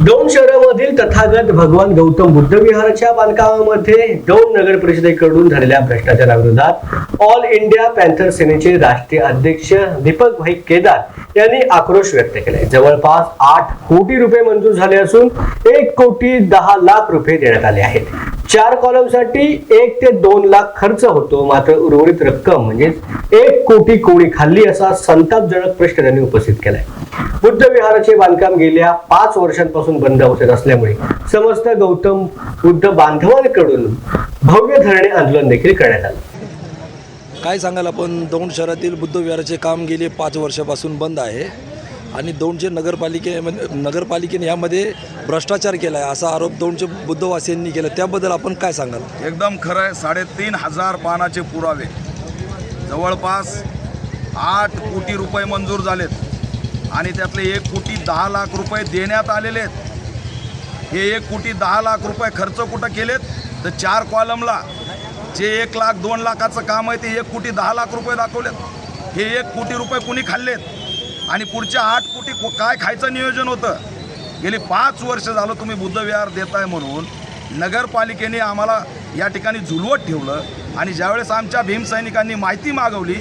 दोन शहरामधील तथागत भगवान गौतम बुद्ध विहाराच्या बांधकामामध्ये दोन नगर परिषदेकडून झालेल्या भ्रष्टाचाराविरोधात ऑल इंडिया पॅन्थर सेनेचे राष्ट्रीय अध्यक्ष दीपक भाई केदार यांनी आक्रोश व्यक्त केलाय. जवळपास आठ कोटी रुपये मंजूर झाले असून एक कोटी दहा लाख रुपये देण्यात आले आहेत. चार कॉलमसाठी एक ते दोन लाख खर्च होतो. मात्र उर्वरित रक्कम म्हणजेच एक कोटी कोणी खाल्ली असा संतापजनक प्रश्न त्यांनी उपस्थित केलाय. बुद्ध विहाराचे बांधकाम गेल्या पाच वर्षांपासून बंद अवस्थेत असल्यामुळे समस्त गौतम बुद्ध बांधवांकडून भव्य धरणे आंदोलन देखील करण्यात आलं. काय सांगाल आपण? दौंड शहरातील बुद्ध विहाराचे काम गेले पाच वर्षापासून बंद आहे आणि दौंडचे नगरपालिके नगरपालिकेने यामध्ये भ्रष्टाचार केला आहे असा आरोप दौंडचे बुद्धवासियांनी केला त्याबद्दल आपण काय सांगाल? एकदम खरं आहे साडेतीन हजार पानाचे पुरावे. जवळपास आठ कोटी रुपये मंजूर झालेत. आणि त्यातले एक कोटी दहा लाख रुपये देण्यात आलेले आहेत. हे एक कोटी दहा लाख रुपये खर्च कुठं केलेत? तर चार कॉलमला जे एक लाख दोन लाखाचं काम आहे ते एक कोटी दहा लाख रुपये दाखवलेत. हे एक कोटी रुपये कुणी खाल्लेत? आणि पुढच्या आठ कोटी को- काय खायचं नियोजन होतं? गेली पाच वर्ष झालं तुम्ही बुद्धविहार देताय म्हणून नगरपालिकेने आम्हाला या ठिकाणी झुलवत ठेवलं. आणि ज्यावेळेस आमच्या भीमसैनिकांनी माहिती मागवली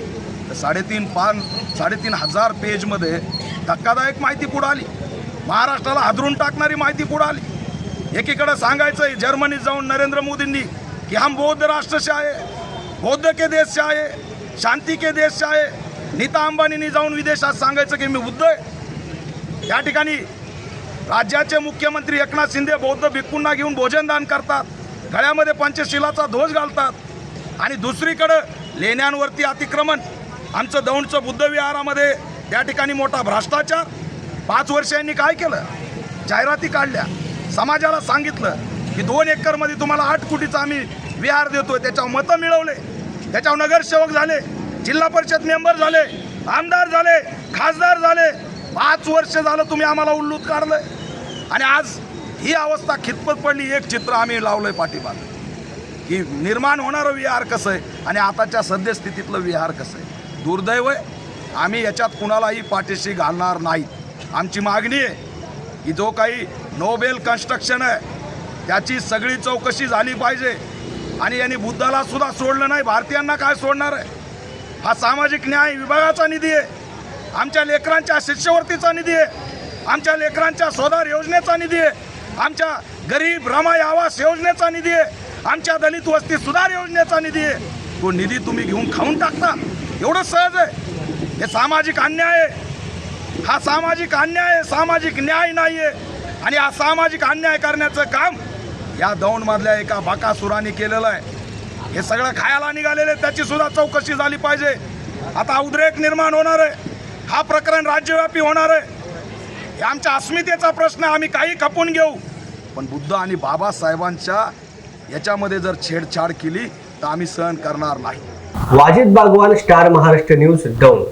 तर साडेतीन पान साडेतीन हजार पेजमध्ये धक्कादायक माहिती पुढं आली. महाराष्ट्राला हादरून टाकणारी माहिती पुढं आली. एकीकडं सांगायचं आहे जर्मनीत जाऊन नरेंद्र मोदींनी की हम बौद्ध राष्ट्र से बौद्ध के देश से आहे शांती के देश से नीता अंबानींनी जाऊन विदेशात सांगायचं की मी बुद्ध आहे. या ठिकाणी राज्याचे मुख्यमंत्री एकनाथ शिंदे बौद्ध भिक्कूंना घेऊन भोजनदान करतात. गळ्यामध्ये पंचशिलाचा ध्वज घालतात. आणि दुसरीकडं लेण्यांवरती अतिक्रमण. आमचं दौंडचं बुद्ध विहारामध्ये त्या ठिकाणी मोठा भ्रष्टाचार. पाच वर्ष यांनी काय केलं? जाहिराती काढल्या. समाजाला सांगितलं की दोन एकरमध्ये तुम्हाला आठ कोटीचा आम्ही विहार देतोय. त्याच्यावर मतं मिळवले. त्याच्यावर नगरसेवक झाले जिल्हा परिषद मेंबर झाले आमदार झाले खासदार झाले. पाच वर्ष झालं तुम्ही आम्हाला उल्लूत काढलंय. आणि आज ही अवस्था खितपत पडली. एक चित्र आम्ही लावलंय पाठीमागं. की निर्माण होणारं विहार कसं आहे? आणि आताच्या सद्यस्थितीतलं विहार कसं आहे? दुर्दैव आहे. आम्ही याच्यात कुणालाही पाठीशी घालणार नाहीत आमची मागणी आहे की जो काही नोबेल कन्स्ट्रक्शन आहे त्याची सगळी चौकशी झाली पाहिजे. आणि यांनी बुद्धाला सुद्धा सोडलं नाही. भारतीयांना काय सोडणार आहे? हा सामाजिक न्याय विभागाचा निधी आहे. आमच्या लेकरांच्या शिष्यवृत्तीचा निधी आहे. आमच्या लेकरांच्या सोदार योजनेचा निधी आहे. आमच्या गरीब रमाय आवास योजनेचा निधी आहे. आमच्या दलित वस्ती सुधार योजनेचा निधी आहे. तो निधी तुम्ही घेऊन खाऊन टाकता. एवढं सहज आहे. हे सामाजिक अन्याय आहे. हा सामाजिक अन्याय आहे. सामाजिक न्याय नाही आहे आणि हा सामाजिक अन्याय करण्याचं काम या दौंडमधल्या एका बाकासुराने केलेलं आहे. हे सगळं खायला निघालेले त्याची सुद्धा चौकशी झाली पाहिजे. आता उद्रेक निर्माण होणार आहे. हा प्रकरण राज्यव्यापी होणार आहे. हे आमच्या अस्मितेचा प्रश्न आम्ही काही खपून घेऊ. पण बुद्ध आणि बाबासाहेबांच्या याच्यामध्ये जर छेडछाड केली तर आम्ही सहन करणार नाही. Wajid Bagwan star Maharashtra news Daund